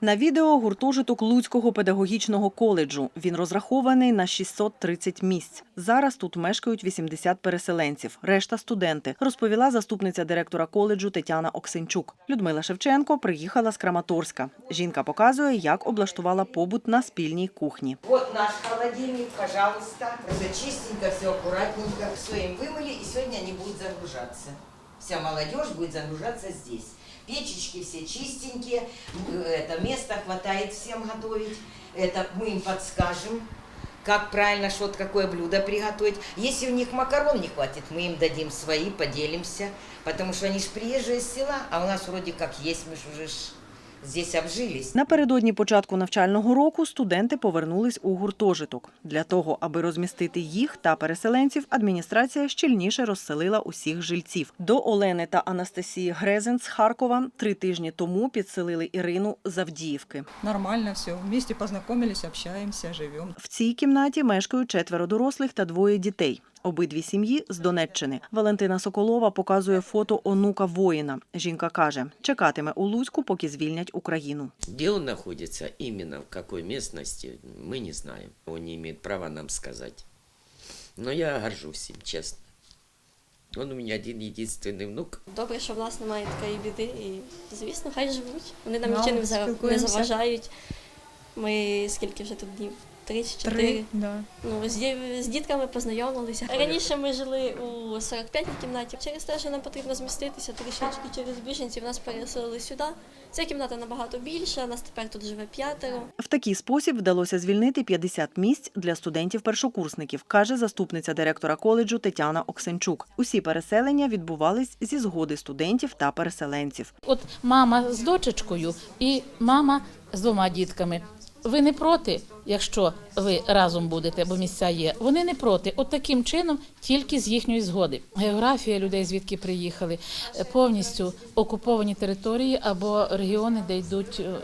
На відео гуртожиток Луцького педагогічного коледжу. Він розрахований на 630 місць. Зараз тут мешкають 80 переселенців, решта студенти, розповіла заступниця директора коледжу Тетяна Оксенчук. Людмила Шевченко приїхала з Краматорська. Жінка показує, як облаштувала побут на спільній кухні. Вот наш холодильник, пожалуйста. Все чистенько, все аккуратненько. Все им вымыли, и сегодня они будут загружаться. Вся молодежь будет загружаться здесь. Печечки все чистенькие, м, это место хватает всем готовить. Это мы им подскажем, как правильно, что какое блюдо приготовить. Если у них макарон не хватит, мы им дадим свои, поделимся. Потому что они же приезжие из села, а у нас вроде как есть, мы ж уже ж здесь обжились. Напередодні початку навчального року студенти повернулись у гуртожиток. Для того, аби розмістити їх та переселенців, адміністрація щільніше розселила усіх жильців. До Олени та Анастасії Грезен з Харкова три тижні тому підселили Ірину з Авдіївки. Нормально все. Вместе познакомились, общаемся, живем. В цій кімнаті мешкають четверо дорослих та двоє дітей. Обидві сім'ї з Донеччини. Валентина Соколова показує фото онука воїна. Жінка каже, чекатиме у Луцьку, поки звільнять Україну. Где он находится, именно в какой местности, мы не знаем. Он не имеет права нам сказать. Но я горжусь им, честно. Он у меня один единственный внук. Добре, що в нас немає такої біди, і звісно, хай живуть. Вони нам Ну, нічого не, заважають. Ми скільки вже тут днів? Три чи чотири. Три, да. Ну, з, з дітками познайомилися. Раніше ми жили у 45-й кімнаті. Через те, що нам потрібно зміститися трішечки через біженців, нас переселили сюди. Ця кімната набагато більша, нас тепер тут живе п'ятеро. В такий спосіб вдалося звільнити 50 місць для студентів-першокурсників, каже заступниця директора коледжу Тетяна Оксенчук. Усі переселення відбувались зі згоди студентів та переселенців. От мама з дочечкою і мама з двома дітками. Ви не проти, якщо ви разом будете, бо місця є. Вони не проти. От таким чином, тільки з їхньої згоди. Географія людей, звідки приїхали, е, повністю окуповані території або регіони, де йдуть е,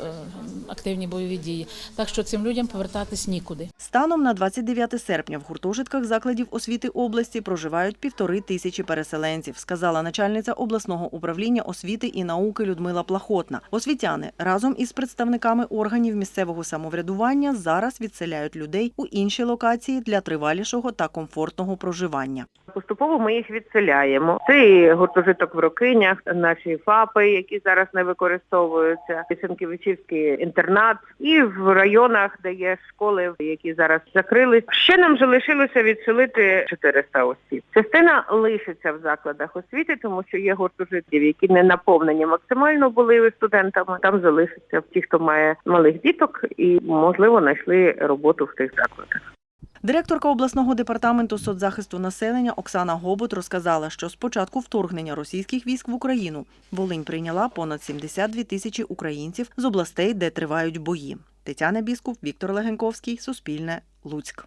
активні бойові дії. Так що цим людям повертатись нікуди. Станом на 29 серпня в гуртожитках закладів освіти області проживають півтори тисячі переселенців, сказала начальниця обласного управління освіти і науки Людмила Плахотна. Освітяни разом із представниками органів місцевого самоврядування зараз відселяють людей у інші локації для тривалішого та комфортного проживання. Поступово ми їх відселяємо. Це і гуртожиток в Рокинях, наші ФАПи, які зараз не використовуються, Сенківичівський інтернат, і в районах, де є школи, які зараз закрились. Ще нам залишилося відселити 400 осіб. Частина лишиться в закладах освіти, тому що є гуртожитків, які не наповнені максимально були студентами. Там залишиться ті, хто має малих діток, і можливо знайшли роботу в тих закладах. Директорка обласного департаменту соцзахисту населення Оксана Гобот розказала, що з початку вторгнення російських військ в Україну Волинь прийняла понад 72 тисячі українців з областей, де тривають бої. Тетяна Біскуп, Віктор Легенковський, Суспільне, Луцьк.